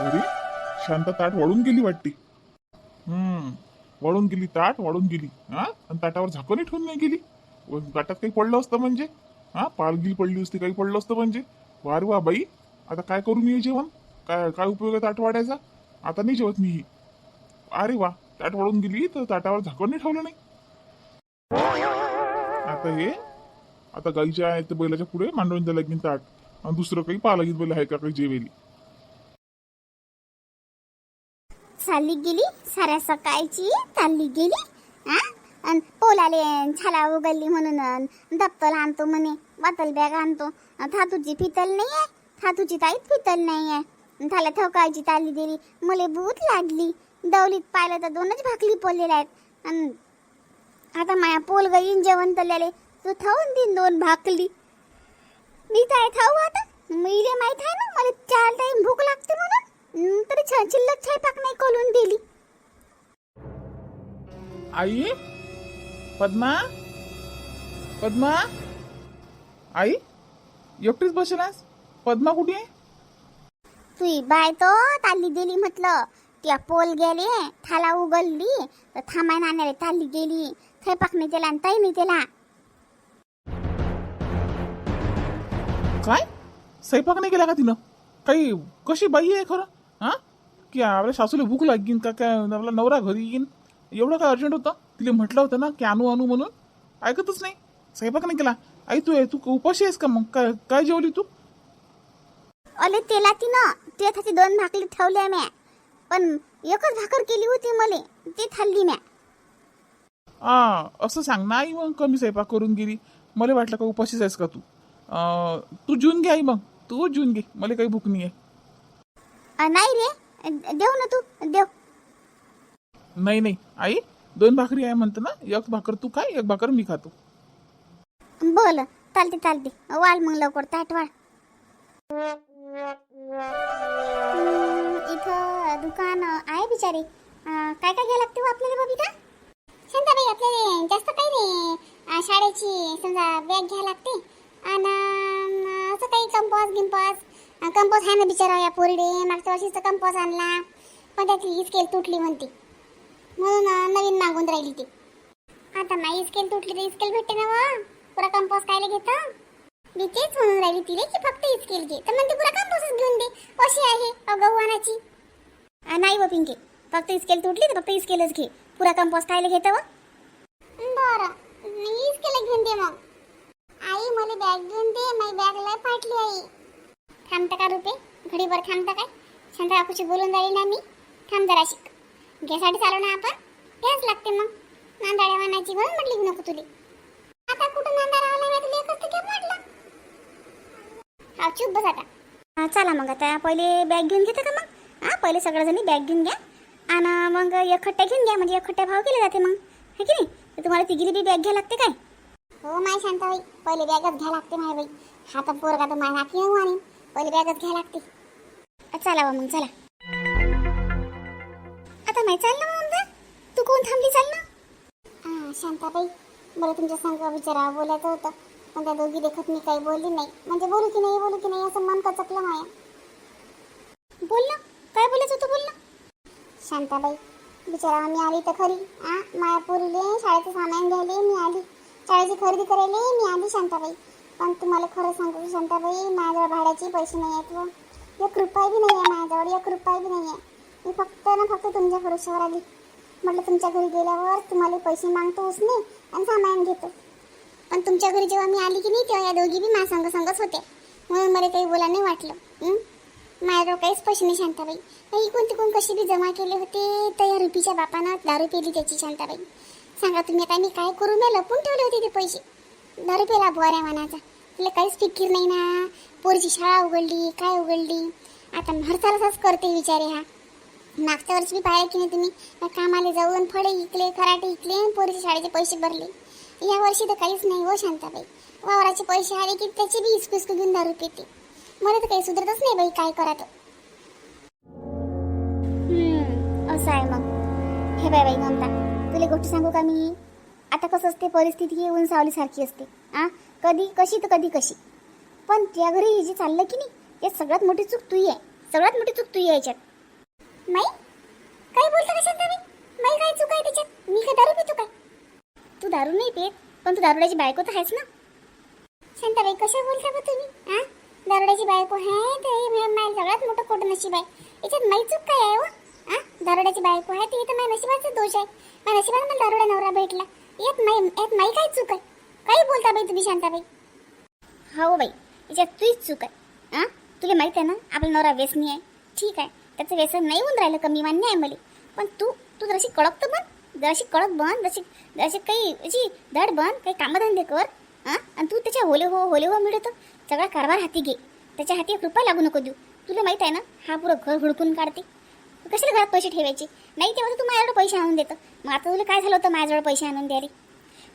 अरे शांत ताट वाढून गेली वाटते. हम्म. वळून गेली ताट वाढून गेली. हा? आणि ताटावर झाकणही ठेवून नाही गेली. व ताटात काही पडलं असतं म्हणजे? हा? पालगिल पडली असती काही पडलं असतं म्हणजे? वा रे वा बाई. आता काय करून ये जेवण? काय काय उपयोग आहे ताट वाढायचा? आता नाही जेवत मी. अरे वा ताट वाढून गेली तर ताटावर झाकण नाही ठेवलं नाही. आता हे आता गाईच्या आहेत बैलाच्या पुढे मांडून द्यायला लागेल ताट. आणि दुसरं काही पालगीत बैल आहे का काही जेवेली? चालली गेली साऱ्या सकाळची चालली गेली हा? आणि पोलाले छाला उगलली म्हणून दप्तल आणतो म्हणे बातल बॅग आणतो. थातूची फितल नाही आहे थातूची ताईत फितल नाही आहे थाला ठोकायची ताली दिली मले भूत लागली. दवलीत पाहिलं तर दोनच भाकली पोललेल्या आहेत. आणि आता माया पोल गईन जेवण तल्याले तू थावून देईन दोन भाकली मी काय खाऊ आता. मी माहीत आहे ना मला चार टाईम भूक लागते म्हणून. तरी छ- शिल्लक स्वयंपाक नाही करून दिली. आई? पद्मा? पद्मा? आई? एकटीच बसलास? पद्मा कुठे? आहे तुई बाय तो ताली गेली म्हटलं. त्या पोल गेले थाला उगलली तर थांबाय नाण्याला ताली गेली. स्वयंपाक नाही त्याला आणि ताई नाही त्याला काय? स्वयंपाक नाही केला का तिनं? काही कशी बाई आहे खरं? हा? की आपल्या सासूला भूक लागीन का काय? आपला नवरा घरी येईन. एवढं काय अर्जंट होतं? तिला म्हटलं होतं ना की आणू आणू म्हणून. ऐकतच नाही. स्वयंपाक नाही केला. आई तू तू उपाशी आहेस का मग? काय काय जेवली तू? अले तेला तिनं ते थाची दोन भाकरी ठेवल्या म्या. पण एकच भाकर केली होती मले ती खाल्ली म्या. हा असं सांग ना आई मग कमी स्वयंपाक करून गेली. मला वाटलं का उपाशीच आहेस का तू? तू जेवून घे आई मग. तू जेवून घे. मला काही भूक नाही आहे अ, नाही रे. देव ना तू. देव. नाही नाही. आई दोन भाकरी आहे म्हणतं ना. एक भाकर तू काय एक भाकर मी खातो. बोल. चालते चालते. वाळ मग लवकर. ताट वाळ. हम्म, इथं दुकान आहे बिचारी. अं, काय काय घ्यायला लागते हो आपल्याला बबिता? शांताबाई आपल्याला जास्त काही नाही. अं, शाळेची समजा बॅग घ्यायला लागते. आणि असं काही कंपॉस गिंपॉस कंपोज आहे ना बिचारा या पोरडे मागच्या वर्षीचा कंपोज आणला. पण त्याची स्केल तुटली म्हणते. म्हणून नवीन मागून राहिली ती. आता नाही स्केल तुटली तर स्केल भेटते ना व पुरा कंपोज कायला घेतं? मी तेच म्हणून राहिली तिले की फक्त स्केल घे. तर म्हणते पुरा कंपोजच घेऊन दे. अशी आहे. अगवानाची नाही व पिंके. फक्त स्केल तुटली तर फक्त स्केलच घे. पुरा कंपोज खायला घेतं व बरं. मी स्केल घेऊन दे मग. आई मला बॅग घेऊन दे. माझी बॅग लय फाटली आई थांबता का रुपये घडीभर थांबता काय? शांता काकूशी बोलून राहिली ना मी. थांब जरा शिक. घ्यासाठी चालू ना आपण? घ्याच लागते मग. नांदाड्या वानाची म्हणून म्हटली की नको तुले. आता कुठं नांदाडा नाही तुला एकच तर म्हटलं. हा चुप बस आता. चला मग आता. पहिले बॅग घेऊन घेते का मग? हा पहिले सगळ्याजणी बॅग घेऊन घ्या. आणि मग एकखट्ट्या घेऊन घ्या म्हणजे एकखट्ट्या भाव केले जाते मग. है की नाही? तर तुम्हाला तिघीली बी बॅग घ्या लागते काय? हो माय शांताबाई. पहिले बॅगच घ्या लागते माय बाई. हा तर पोरगा तर माय नाकी येऊ आणि. पहिले बॅगच घ्या लागते. चला मग चला. आता माय चाल ना मग तू कोण थांबली चाल ना? हा शांताबाई बरं तुमच्या संग विचारा बोलायचं होतं. पण त्या दोघी देखत मी काही बोलली नाही. म्हणजे बोलू की नाही बोलू की नाही असं मन कचकलं माया. बोल ना. काय बोलायचं होतं बोल ना. शांताबाई बिचारा मी आली तर खरी. आ माया पोरीले शाळेचं सामान घ्यायले मी आली. शाळेची खरेदी करायला मी आली शांताबाई. पण तुम्हाला खरं सांगू शांताबाई माझ्याजवळ भाड्याचे पैसे नाही आहेत व एक रुपया बी नाही आहे माझ्याजवळ एक रुपया बी नाही आहे. मी फक्त ना फक्त तुमच्या भरोशावर आली. म्हटलं तुमच्या घरी गेल्यावर तुम्हाला पैसे मागतो उसने आणि सामान घेतो. पण तुमच्या घरी जेव्हा मी आली की नाही तेव्हा या दोघी बी माझ्या संग संगच होते. म्हणून मला काही बोला नाही वाटलं. माझ्याजवळ काहीच पैसे नाही शांताबाई. काही कोण तिकून कशी बी जमा केले होते तर या रुपीच्या बापानं दारू पेली त्याची शांताबाई. सांगा तुम्ही आता मी काय करू? मी लपून ठेवले होते ते पैसे. दारू पेला बुवाऱ्या मनाचा. तुला काहीच फिकीर नाही ना. पोरीची शाळा उघडली काय उघडली. आता हरचालच करते विचारे हा. मागच्या वर्षी मी पाहिलं की नाही तुम्ही? कामाला जाऊन फळे इकले खराटे इकले आणि पोरीच्या शाळेचे पैसे भरले. या वर्षी तर काहीच नाही हो शांताबाई. वावराचे पैसे आले की त्याची बी इस्कू घेऊन दारू पिते. मला तर काही सुधरतच नाही बाई काय करा तर. असं आहे मग. हे बाय बाई ममता तुला गोष्ट सांगू का मी? आता कसं असते परिस्थिती ही ऊन असते. आ? कधी कशी तर कधी कशी. पण त्या घरी हे जे चाललं की नाही ते सगळ्यात मोठी चूक तुही आहे. सगळ्यात मोठी चूक तू याच्यात. माई? काय बोलता कशात शांताबाई माई काय चूक आहे त्याच्यात? मी काय दारू पितो काय? तू दारू नाही पित पण तू दारुड्याची बायको तर आहेस ना. शांताबाई कशा बोलता बा तुम्ही? आ? दारुड्याची बायको आहे ते हे माय सगळ्यात मोठं खोटं नशीब आहे. याच्यात माई चूक काय आहे हो? आ? दारुड्याची बायको आहे ते तर माझ्या नशिबाचा दोष आहे. माझ्या नशिबाला मला दारुडा नवरा भेटला. येत नाही येत नाही. काय चूक आहे. काही बोलता बाई तुम्ही शांताबाई? हो बाई याच्यात तुझीच चूक आहे. हां तुला माहीत आहे ना आपला नवरा व्यसनी आहे. ठीक आहे त्याचं व्यसन नाही होऊन राहिलं कमी मान्य आहे मला. पण तू तू जराशी कडक तर बन. जराशी कडक बन जशी जराशी काही अशी धड बन काही कामधंदे कर. हां आणि तू त्याच्या होले हो होले हो मिळतो. सगळा कारभार हाती घे. त्याच्या हाती एक रुपया लागू नको देऊ. तुला माहीत आहे ना हा पुरं घर हुडकून काढते. कशाला घरात पैसे ठेवायचे? नाही तेव्हा तू माझ्याकडे पैसे आणून देतं. मग आता तुला काय झालं होतं माझ्याजवळ पैसे आणून द्यायला?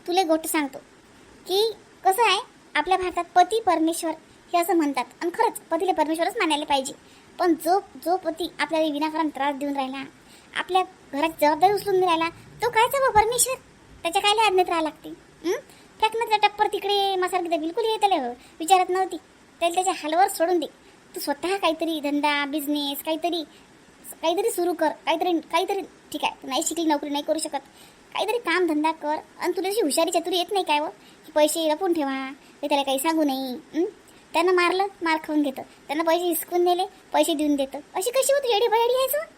तुला एक गोष्ट सांगतो की कसं आहे आपल्या भारतात पती परमेश्वर हे असं म्हणतात. आणि खरंच पतीला परमेश्वरच मानायला पाहिजे. पण जो जो पती आपल्याला विनाकारण त्रास देऊन राहिला आपल्या घरात जबाबदारी उचलून राहिला तो कायचा बा परमेश्वर त्याच्या कायला आज्ञेत राहावं लागते? हं? फेकण्याचा टप्पर तिकडे मासारखी तर बिलकुल हे त्याला विचारत नव्हती. त्याला त्याच्या हालवर सोडून दे. तू स्वतः काहीतरी धंदा बिझनेस काहीतरी काहीतरी सुरू कर. काहीतरी काहीतरी ठीक आहे. नाही शिकली नोकरी नाही करू शकत. काहीतरी काम धंदा कर आणि तुला अशी हुशारी चतुरी येत नाही काय व? की पैसे लपून ठेवा. ते त्याला काही सांगू नाही हं? त्यानं मारलं मार खाऊन घेतं. त्यांना पैसे हिसकून दिले पैसे देऊन देतं. अशी कशी होती येडी बयाडी यायचं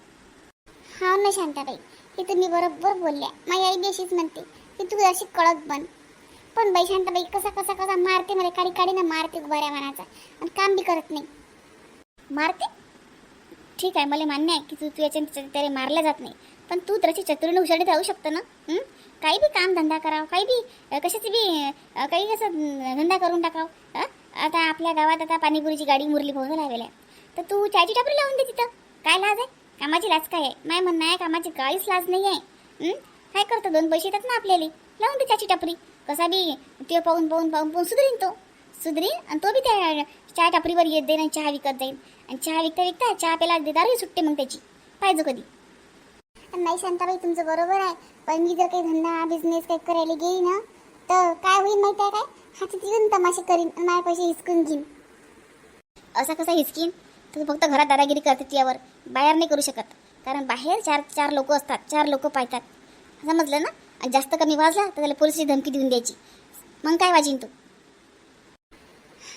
हा ना शांताबाई. हे तुम्ही बरोबर बोलल्या. माझी आई अशीच म्हणते की तू अशी कडक बन. पण बाई शांताबाई कसा कसा कसा मारते मला. काडी काडी ना मारते बऱ्या मनाचा आणि काम बी करत नाही. मारते? ठीक आहे मला मान्य आहे की तू तू याच्या त्याला मारल्या जात नाही. पण तू त्याची चतुरीने हुशारी राहू शकतं ना? काही बी काम धंदा करावं काही बी अ, कशाची बी काही कसं धंदा करून टाकाव आता आपल्या गावात आता पाणीपुरीची गाडी मुरली भाऊ लावेल आहे तर तू चायची टपरी लावून दे तिथं. काय लाज आहे? कामाची लाज काय आहे? माय म्हणणं आहे कामाची काहीच लाज नाही आहे. काय करतो? दोन पैसे येतात ना आपल्याला. लावून दे त्याची टपरी. कसा बी ते पाहून पाहून पाहून पाहून सुधरीन तो. सुधरीन आणि तो बी त्या चहा टपरीवर येत जाईन आणि चहा विकत जाईन. आणि चहा विकता विकता चहा प्याला दारू सुटते मग त्याची. पाहिजे कधी. नाही शांताबाई तुमचं बरोबर आहे. पण मी जर काही धंदा बिझनेस काही करायला गेली ना तर काय होईल माहिती आहे काय? हाती तिथून तमाशे करीन माझे पैसे हिसकून घेईन. असा कसा हिसकीन? तू फक्त घरात दादागिरी करते त्यावर. बाहेर नाही करू शकत. कारण बाहेर चार चार लोक असतात. चार लोक पाहतात. समजलं ना? आणि जास्त कमी वाजला तर त्याला पोलिसची धमकी देऊन द्यायची. मग काय वाजीन तू?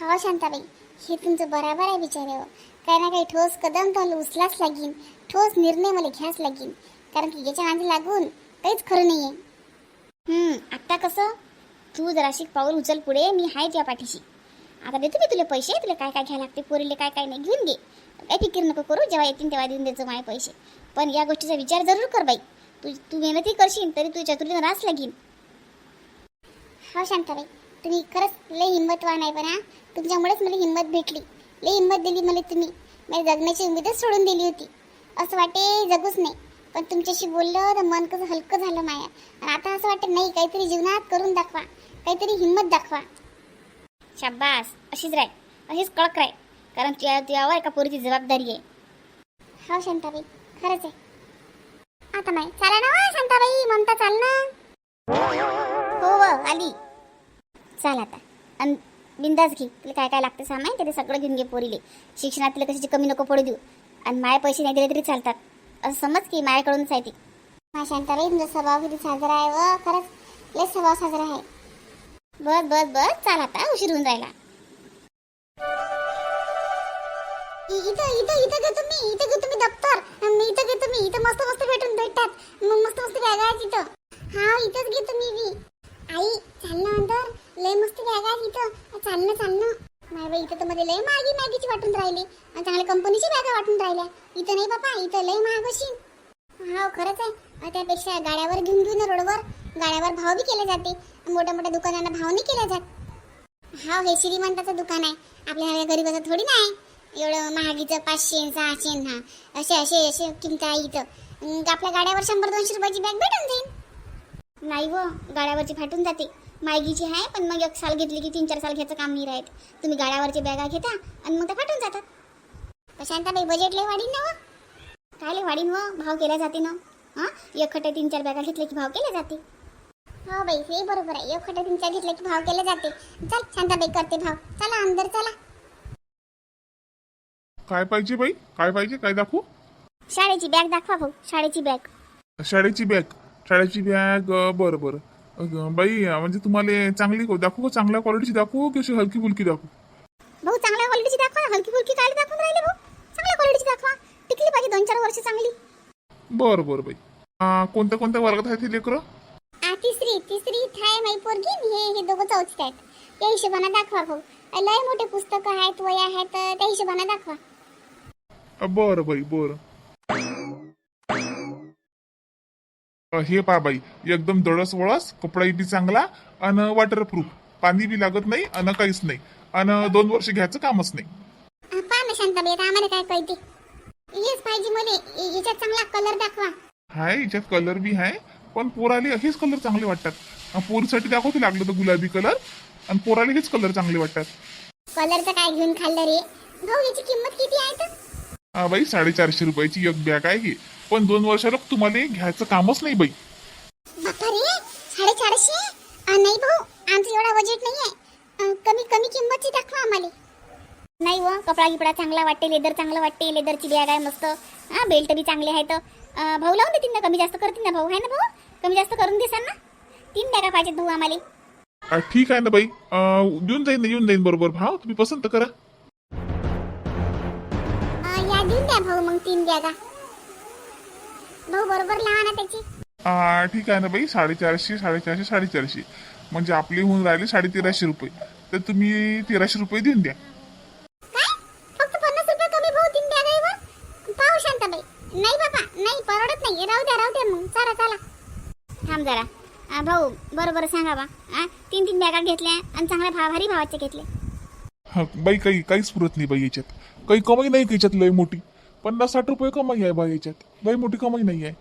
हो शांताबाई. हे तुमचं बराबर आहे बिचाऱ्यावर हो. काही ना काही ठोस कदम तर उचलाच लागीन. ठोस निर्णय मला घ्याच लागीन. कारण की याच्या नादी लागून काहीच खरं नाही आहे हम्म, आता कसं? तू जराशी पाऊल उचल पुढे मी आहे त्या पाठीशी. आता देतो मी तुला पैसे तुला काय काय घ्यायला लागते पोरीले काय काय नाही घेऊन घे काही फिकीर नको करू जेव्हा येतील तेव्हा देऊन द्यायचं माझे पैसे. पण या गोष्टीचा विचार जरूर कर बाई. तू तू मेहनतही करशील तरी तू चतुर्थीनं रास लागीन. हो शांताबाई. तुम्ही खरंच लय हिंमतवान आहे पण हा? तुमच्यामुळेच मला हिंमत भेटली. लय हिंमत दिली मला तुम्ही. मला जगण्याची उमेदच सोडून दिली होती. असं वाटे जगूच नाही. पण तुमच्याशी बोललं तर मन कसं हलकं झालं माया. आणि आता असं वाटतं नाही काहीतरी जीवनात करून दाखवा. काहीतरी हिंमत दाखवा. शाबास. अशीच राय. अशीच कळक राय. कारण तुझ्या तुझ्यावर एका पोरीची जबाबदारी आहे. हो शांताबाई. खरंच आहे. आता नाही. चाला ना शांताबाई. ममता चाल ना. हो व आली. चाल आता. अन बिंदास घे. तुला काय काय लागतं सामान ते सगळं घेऊन घे पोरीले. शिक्षणात तिला कशाची कमी नको पडू देऊ. आणि माया पैसे नाही दिले तरी चालतात. असं समज की मायाकडूनच आहे ती. हा शांताबाई तुमचा स्वभाव किती साजरा आहे व खरंच लय स्वभाव साजरा आहे. बस बस बस. चाल आता उशीर होऊन राहिला. इ- इथं इथं इथं घेतो मी इथं घेतो मी दप्तर. आणि इथं घेतो मी इथं मस्त मस्त भेटून भेटतात. मग मस्त मस्त बॅगा आहेत इथं. हा इथंच घेतो मी बी. आई चालणं अंदर. लय मस्त बॅगा इथं चालणं चालणं. नाही बाई इथं तर मध्ये लय महागी मॅगीची वाटून राहिली. आणि चांगल्या कंपनीची बॅगा वाटून राहिल्या. इथं नाही बापा इथं लय महाग अशी. हा खरंच आहे. त्यापेक्षा गाड्यावर घेऊन घेऊन रोडवर. गाड्यावर भाव बी केले जाते. मोठ्या मोठ्या दुकानांना भाव नाही केला जात. हा हे श्रीमंताचं दुकान आहे. आपल्या ह्या गरीबाचं थोडी नाही एवढं महागीचं पाचशे सहाशे हा. असे असे असे किमत आहे इथं. आपल्या गाड्यावर शंभर दोनशे रुपयाची बॅग भेटून जाईल. नाही व गाड्यावरची फाटून जाते. मायगीची आहे पण मग एक साल घेतली की तीन चार साल घ्यायचं काम नाही राहत. तुम्ही गाड्यावरची बॅगा घेता आणि मग त्या फाटून जातात. शांताबाई बजेट लय वाढीन ना व. काय लय वाढीन व? भाव केला जाते ना. हां? एक खट्टे तीन चार बॅगा घेतले की भाव केले जाते. हो बाई हे बरोबर आहे. एक खट्टे तीन चार घेतले की भाव केले जाते. चल शांताबाई करते भाव. चला अंदर चला. काय पाहिजे बाई? काय पाहिजे? काय दाखवू? शाळेची बॅग दाखवा भाऊ. शाळेची बॅग शाळेची बॅग शाळेची बॅग बरं बरं. बाई म्हणजे तुम्हाला चांगली को- दाखवू का चांगल्या क्वालिटीची दाखवू की अशी हलकी फुलकी दाखवू? भाऊ चांगल्या क्वालिटीची दाखवा. हलकी फुलकी काय दाखवून राहिले भाऊ? चांगल्या क्वालिटीची दाखवा. टिकली पाहिजे दोन चार वर्ष चांगली. बरं बरं बाई. कोणत्या कोणत्या वर्गात आहेत हे लेकरं? आ, तिसरी तिसरी थाय माई पोरगी. आणि हे हे दोघं चौथीत आहेत. त्या हिशोबाने दाखवा भाऊ. लय मोठे पुस्तकं आहेत वया आहेत त्या हिशोबाने दाखवा. अं, बरं बाई बरं. हे पा बाई एकदम दळस वळस कपडाही बी चांगला आणि वॉटरप्रूफ पाणी बी लागत नाही आणि काहीच नाही. आणि दोन वर्ष घ्यायचं कामच नाही. अ, पहा ना शांताबाई आता आम्हाला काय कळते? हेच पाहिजे मला य- याच्यात चांगला कलर दाखवा. हाय याच्यात कलर बी आहे पण पोराले हेच कलर चांगले वाटतात. अं, पोरीसाठी दाखवते लागलं तर गुलाबी कलर आणि पोराले हेच कलर चांगले वाटतात. कलरचं काय घेऊन खाल्लं रे? भाऊ याची किंमत किती आहे तर? हा बाई साडेचारशे रुपयाची एक बॅग आहे ही. पण दोन वर्षाला तुम्हाला घ्यायचं कामच नाही बाई. बापा रे साडेचारशे नाही भाऊ आमचं एवढा बजेट नाही आहे कमी कमी किंमतची दाखवा आम्हाला. नाही व कपडा गिपडा चांगला वाटते लेदर चांगलं वाटते लेदरची बॅग आहे मस्त. हा बेल्ट बी चांगले आहेत. अ, भाऊ लावून देतील ना कमी जास्त करतील ना भाऊ आहे ना भाऊ? कमी जास्त करून देसाल ना. तीन बॅगा पाहिजेत भाऊ आम्हाला. ठीक आहे ना बाई. अं, येऊन जाईन ना येऊन जाईन बरोबर. भाव तुम्ही पसंत करा. द्या भाऊ मग तीन बॅगा भाऊ बरोबर लावा ना त्याची. ठीक आहे ना बाई साडेचारशे साडेचारशे साडेचारशे. म्हणजे आपले होऊन राहिले साडे तेराशे रुपये. तर तुम्ही तेराशे रुपये देऊन द्या. काय? फक्त पन्नास रुपये कमी भाऊ तीन पाहू शांताबाई नाही बाबा नाही परवडत नाही. राहू द्या राहू द्या मग. चला चला. थांब जरा. आ, भाऊ बरोबर सांगा बा. आ, तीन तीन बॅगा घेतल्या आणि चांगल्या भाव भारी भावाचे घेतले. हा बाई काही काहीच पुरत नाही बाई याच्यात. काही कमाई नाही का याच्यात लय मोठी? पन्नास साठ रुपये कमाई आहे बाई याच्यात. लय मोठी कमाई नाही आहे.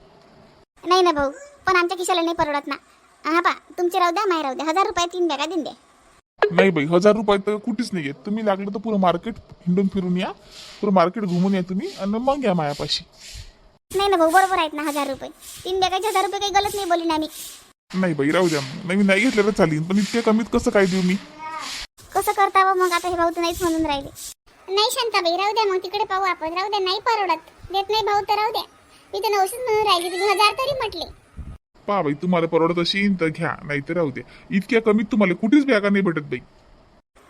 नाही ना भाऊ पण आमच्या खिशाला नाही परवडत ना. हा पा तुमचे राहू द्या माय राहू द्या. हजार रुपये तीन बॅगा देऊन द्या नाही बाई हजार रुपये तर कुठेच नाही आहेत. तुम्ही लागलं तर पुरं मार्केट हिंडून फिरून या. पुरं मार्केट घुमून या तुम्ही आणि मग या मायापाशी. नाही ना भाऊ बरोबर आहेत ना हजार रुपये. तीन बॅगाचे हजार रुपये काही गलत नाही बोली ना मी नाही बाई राहू द्या. मग नाही मी नाही घेतलं तर चालेल पण इतक्या कमीत कसं काय देऊ मी? कसं करता बा मग? आता हे भाऊ तर नाहीच म्हणून राहिले. नाही शांताबाई राहू द्या मग तिकडे पाहू आपण. राहू द्या नाही परवडत. देत नाही भाऊ तर राहू द्या. मी तर नऊशेच म्हणून राहिली तुम्ही हजार तरी म्हटले. पहा बाई तुम्हाला परवडत असेल तर घ्या नाही तर राहू द्या. इतक्या कमीत तुम्हाला कुठेच बॅगा नाही भेटत बाई.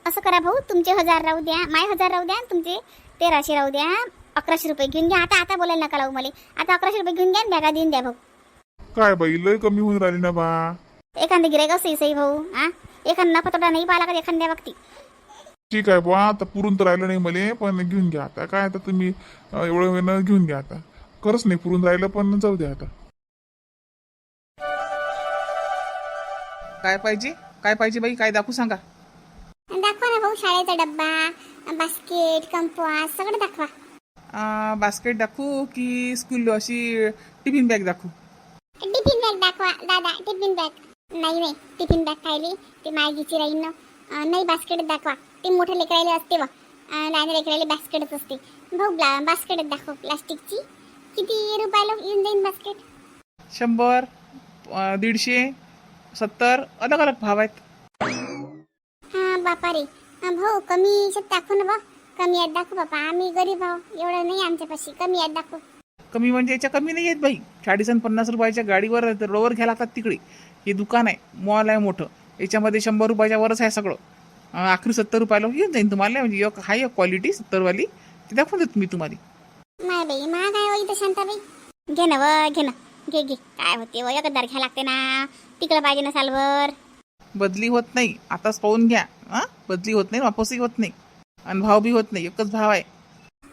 असं करा भाऊ तुमचे हजार राहू द्या माय हजार राहू द्या तुमचे तेराशे राहू द्या अकराशे रुपये घेऊन घ्या. आता आता बोलायला नका लावू मला. आता अकराशे रुपये घेऊन घ्या आणि बॅगा देऊन द्या भाऊ. काय बाई लय कमी होऊन राहिली ना बा. एखादं गिरायक सही सही भाऊ हा एखादा नफा तोटा नाही पाहिला का एखाद्या बाबतीत ठीक आहे बुवा आता पुरून तर राहिलं नाही मले पण घेऊन घ्या आता. काय आता तुम्ही अं, एवढं वेळनं घेऊन घ्या आता. खरंच नाही पुरून राहिलं पण जाऊ द्या आता. काय पाहिजे? काय पाहिजे बाई? काय दाखवू सांगा. दाखवा ना भाऊ शाळेचा डब्बा बास्केट कंपास सगळं दाखवा. आ, बास्केट दाखवू की स्कूल अशी टिफिन बॅग दाखवू? टिफिन बॅग दाखवा दादा टिफिन बॅग. नाही नाही टिफिन बॅग खायली ते मायगीची राहील ना नाही बास्केट दाखवा. ते मोठ्या लेकरायला असते वा लहान लेकरायला बास्केटच असते. भाऊ ब्ला बास्केट दाखव प्लास्टिकची किती रुपयाला येऊन जाईन बास्केट शंभर दीडशे सत्तर अलग अलग भाव आहेत. हा बापा रे हा, भाऊ कमी याच्यात दाखव ना बा कमी यात दाखव बापा. आम्ही गरीब भाऊ एवढं नाही आमच्यापाशी कमी यात दाखव. कमी म्हणजे याच्या कमी नाही आहेत बाई. चाळीस आणि पन्नास रुपयाच्या गाडीवर रोवर घ्यायला लागतात तिकडे. हे दुकान आहे. मॉल आहे मोठं. याच्यामध्ये शंभर रुपयाच्या वरच आहे सगळं. आखरी सत्तर रुपयाला येऊन जाईन तुम्हाला. म्हणजे एक हाय एक क्वालिटी सत्तरवाली ती दाखवून देतो मी तुम्हाला. नाही बाई महाग आहे वय तर शांताबाई. घे ना व घे ना. घे घे. काय होते व एकदार घ्या लागते ना. तिकडं पाहिजे ना सालवर बदली होत नाही. आताच पाहून घ्या. हा बदली होत नाही वापसही होत नाही. आणि भाव बी होत नाही. एकच भाव आहे.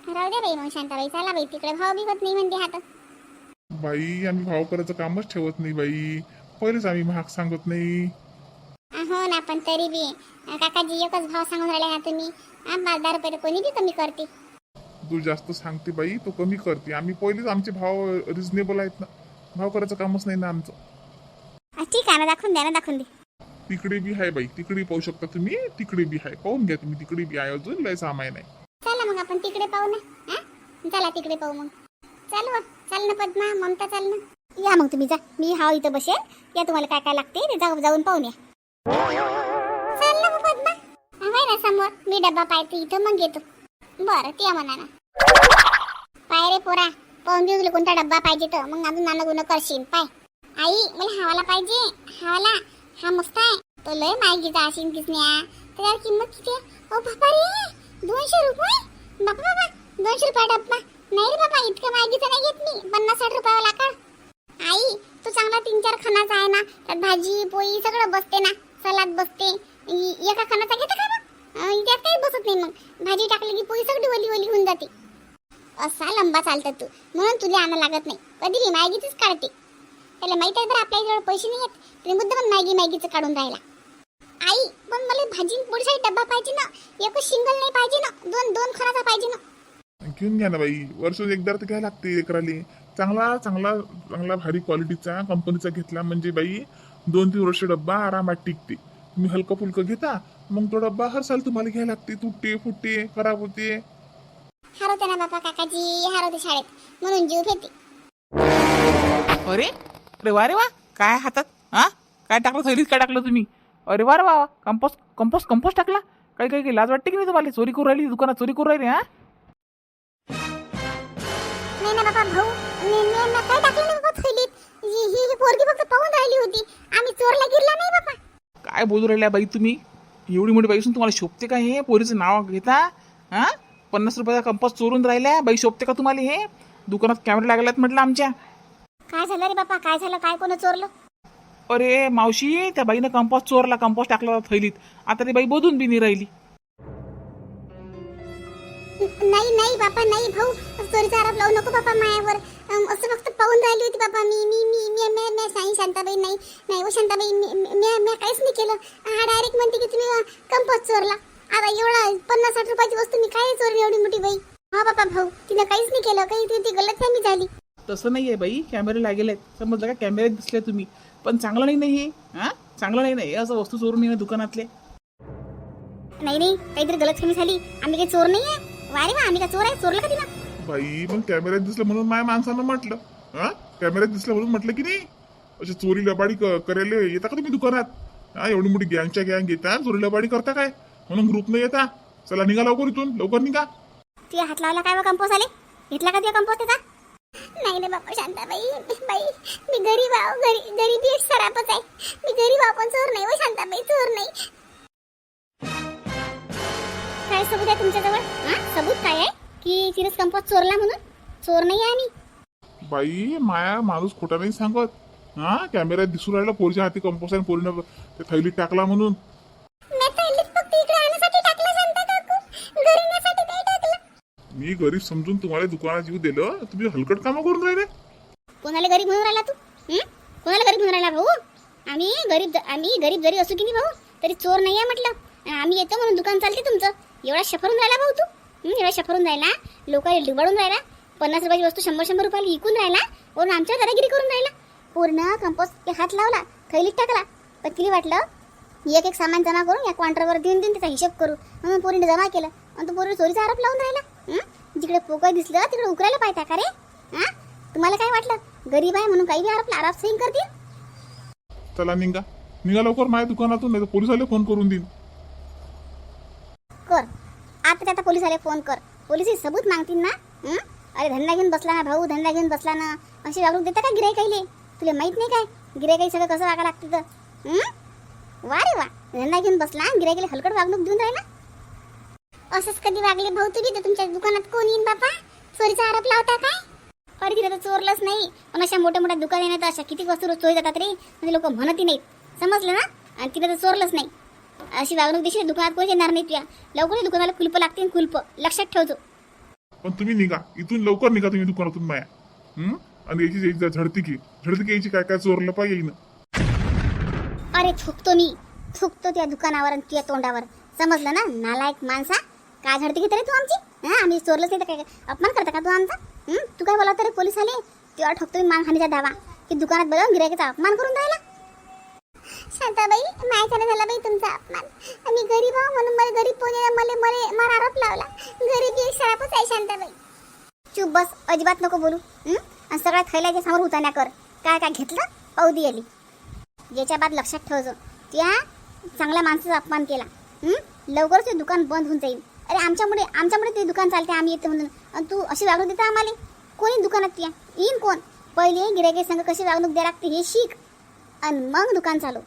राहू द्या बाई मग शांताबाई. चला बाई तिकडे भाव बी होत नाही म्हणते हात बाई आम्ही भाव करायचं कामच ठेवत नाही बाई. पहिलेच आम्ही महाग सांगत नाही. हो ना पण तरी बी काकाजी एकच भाव सांगून राहिले ना तुम्ही. दहा रुपये कोणी बी कमी करते. तू जास्त सांगते बाई तो कमी करते. आम्ही पहिलेच आमचे भाव रिझनेबल आहेत ना. भाव करायचं कामच नाही ना आमचं. ठीक आहे ना दाखवून द्या ना दाखवून दे. तिकडे बी आहे बाई तिकडे पाहू शकता तुम्ही तिकडे बी आहे. पाहून घ्या तुम्ही तिकडे बी आहे अजून लय सामान आहे चला मग आपण तिकडे पाहू ना हा? चला तिकडे पाहू मग. चल चल ना पद्मा ममता चल ना. या मग तुम्ही जा मी हा इथं बसेल. या तुम्हाला काय काय लागते ते जाऊ जाऊन पाहून या. चल ना पद्मा. ना समोर. मी डब्बा पाहते इथं मग येतो. बरं ते म्हणा ना. पोरा पाहून घेऊ तुला कोणता डब्बा पाहिजे तर. मग अजून नाणं गुन्हा करशील. पाय. आई मला हवाला पाहिजे. हवाला. हा मस्त आहे. तो लय मायगीचा असेल किसण्या त्याच्यावर किंमत किती आहे? ओ बापा रे. दोनशे रुपये? बापा बाबा दोनशे रुपये डब्बा. नाही रे बाबा इतकं मायगीचं नाही घेत मी. पन्नास साठ रुपयाला काढ आई तो चांगला तीन चार खानाचा आहे ना. त्यात भाजी पोळी सगळं बसते ना. सलाद बसते. एका खानाचा घेता का मग? त्यात काही बसत नाही मग. भाजी टाकली की पोळी सगळी ओली ओली होऊन जाते. असा लंबा चालतात तू. म्हणून तुला आणा लागत नाही. कधी मॅगीचीच काढते. त्याला माहीत आहे तर आपल्याजवळ पैसे नाही आहेत. तरी मुद्दा पण मॅगी मॅगीचं काढून राहिला. आई पण मला भाजी पोळीसाठी डब्बा पाहिजे ना. एक शिंगल नाही पाहिजे ना. दोन दोन खराचा पाहिजे ना. घेऊन घ्या ना बाई. वर्ष एकदा तर घ्यायला लागते लेकराले चांगला चांगला चांगला भारी क्वालिटीचा कंपनीचा घेतला म्हणजे बाई दोन तीन वर्ष डब्बा आरामात टिकते. तुम्ही हलकं फुलकं घेता मग तो डब्बा हर साल तुम्हाला घ्यायला लागते. तुटते फुटते खराब होते. हरवते ना बापा काकाजी हरवते शाळेत. म्हणून जीव घेते. अरे अरे वा रे वा काय हातात हा? काय टाकलं थैलीत काय टाकलं तुम्ही? अरे वा रे वा कंपोस्ट कंपोस्ट कंपोस्ट टाकला? काही काही काही लाज वाटते की नाही तुम्हाला? चोरी करू राहिली दुकानात चोरी करू राहिली हा? नाही ना बाबा भाऊ मी मी मी काय टाकलं नाही बाबा थैलीत ही ही ही पोरगी फक्त पाहून राहिली होती. आम्ही चोरला गिरला नाही बाबा काय बोलू राहिल्या बाई तुम्ही? एवढी मोठी बाई असून तुम्हाला शोभते का हे? पोरीचं नाव घेता? हा? पन्नास रुपयाचा कंपास चोरून राहिल्या? बाई शोभते का तुम्हाला हे? दुकानात कॅमेरा लागलात म्हटलं आमच्या. काय झालं रे बापा? काय झालं? काय कोण चोरलं? अरे मावशी त्या बाईनं कंपास चोरला कंपास टाकला थैलीत. आता ती बाई बोधून बी नाही राहिली. नाही नाही बापा नाही भाऊ. चोरीचा आरोप लावू नको बापा मायावर. असं फक्त पाहून राहिली होती बापा मी मी मी मी मी मी साई शांताबाई नाही नाही हो शांताबाई मी मी मी- काहीच नाही केलं. हा डायरेक्ट म्हणते की तुम्ही कंपोस्ट चोरला. आता एवढा पन्नास साठ रुपयाची वस्तू मी काय चोरली एवढी मोठी बाई? हा बापा भाऊ तिने काहीच नाही केलं. काही ती ती गलत फॅमी झाली. तसं नाही आहे बाई कॅमेरे लागेल आहेत समजलं का? कॅमेऱ्यात दिसले तुम्ही. पण चांगलं नाही नाही हे? हा? चांगलं नाही नाही असं वस्तू चोरून येणं दुकानातले? नाही नाही काहीतरी गलत फॅमी झाली. आम्ही काही चोर नाही आहे वारे वा आम्ही काय चोर आहे? चोरलं का तिला? बाई पण कॅमेऱ्यात दिसलं म्हणून माझ्या माणसानं म्हटलं. हा? कॅमेऱ्यात दिसलं म्हणून म्हटलं की नाही? अशी चोरी लबाडी क- करायला येता का तुम्ही दुकानात? हा एवढी मोठी गँगच्या गँग येता चोरी लबाडी करता काय? म्हणून ग्रुप नाही येता. चला निघा लवकर इथून. लवकर निघा. तुझ्या हात लावला काय कंपोस्ट आले घेतला का तुझ्या कंपोस्ट त्याचा? नाही रे बाबा शांताबाई बाई. मी गरीब आहो गरी गरीबी एक सरापच आहे. मी गरीब आहो पण चोर नाही हो शांताबाई? की तिने कंपोस्ट चोरला म्हणून. चोर नाही आहे आम्ही. बाई माया माणूस खोटा नाही सांगत. हा कॅमेऱ्यात दिसू राहिला पोरीच्या हाती कंपोस्ट आहे पोरीनं ते थैलीत टाकला म्हणून. मी थैलीत फक्त इकडे आणण्यासाठी टाकलं शांता काकू. घरी नेण्यासाठी नाही टाकलं. मी गरीब समजून तुम्हाला दुकानात येऊ दिलं तुम्ही हलकट कामं करून राहिले. कोणाला गरीब म्हणून राहिला तू? हं? कोणाला गरीब म्हणून राहिला भाऊ? आम्ही गरीब आम्ही गरीब जरी असू की नाही भाऊ तरी चोर नाही आहे म्हटलं. आणि आम्ही येतो म्हणून दुकान चालते तुमचं. एवढा शफरून राहिला भाऊ तू? एवढा शफरून राहिला लोक डिबाडून राहिला पन्नास रुपयाची वस्तू शंभर शंभर रुपयाला विकून राहिला वरून आमच्यावर दादागिरी करून राहिला. पूर्ण कंपोस्ट हात लावला थैलीत टाकला. पण तिला वाटलं एक एक सामान जमा करून या क्वांटरवर देऊन देऊन त्याचा हिशोब करू. म्हणून पोरीने जमा केलं. आणि तो पोरी चोरीचा आरोप लावून राहिला? जिकडे पोकळ दिसलं तिकडे उकरायला पाहिजे का रे? हा? तुम्हाला काय वाटलं? गरीब आहे म्हणून काही बी आरोप आरोप सही करतील? चला निघा. निघा लवकर माझ्या दुकानातून नाही तर पोलिसाला फोन करून देईन. कर. आता त्या पोलिसाला फोन कर. पोलीस सबूत मागतील ना? अरे धंदा घेऊन बसला ना भाऊ धंदा घेऊन बसला ना. अशी वागणूक देता का गिरायकाईले तुला माहीत नाही काय? गिरायकाई सगळं कसं वागा लागतं तर? वा रे वा. धंदा घेऊन बसला गिरायकाला हलकट वागणूक देऊन राहिला. असंच कधी वागले भाऊ तुम्ही? तर तुमच्या दुकानात कोण येईन बापा? चोरीचा आरोप लावता काय? अरे तिथे तर चोरलंच नाही. पण अशा मोठ्या मोठ्या दुकान येण्यात अशा किती वस्तू रोज चोरी जातात रे? म्हणजे लोक म्हणतही नाहीत. समजलं ना? आणि तिथे तर चोरलंच नाही. अशी वागणूक दिशी दुकानात कोणी येणार नाही तुया. लवकर दुकानाला कुलप लागतील कुलप. लक्षात ठेवतो पण तुम्ही निघा. इथून लवकर निघा तुम्ही दुकानातून माया हं? आणि याची झडती की. झडती की यायची काय काय चोरलं पाहिजे येईन अरे थुकतो मी. थुकतो त्या दुकानावर आणि तुझ्या तोंडावर. समजलं ना? नालायक माणसा. काय झडती घेते रे तू आमची? हा? आम्ही चोरलंच नाही तर काय अपमान करता का तू आमचा? हं? तू काय बोला तरी पोलीस आले? तेव्हा ठोकतो मी मानहानीचा दावा. की दुकानात बघून गिरायकाचा अपमान करून राहिला. शांताबाई माझ्याने झाला बाई तुमचा अपमान. आम्ही गरीब आहो म्हणून मला गरीब पोने मला मला मार आरोप लावला. गरीब एक शराबच आहे शांताबाई. चूप बस अजिबात नको बोलू. आणि सगळ्या थैल्याच्या समोर उतान्या कर. काय काय घेतलं? पाऊदी आली. याच्या बाद लक्षात ठेवतो त्या चांगल्या माणसाचा अपमान केला. लवकरच ते दुकान बंद होऊन जाईल. अरे आमच्यामुळे आमच्यामुळे ते दुकान चालते आम्ही येतो म्हणून. आणि तू अशी वागणूक देता आम्हाला? कोणी दुकानात या? येईन कोण? पहिले गिरायके संघ कशी वागणूक द्या लागते हे शिक. आणि मग दुकान चालू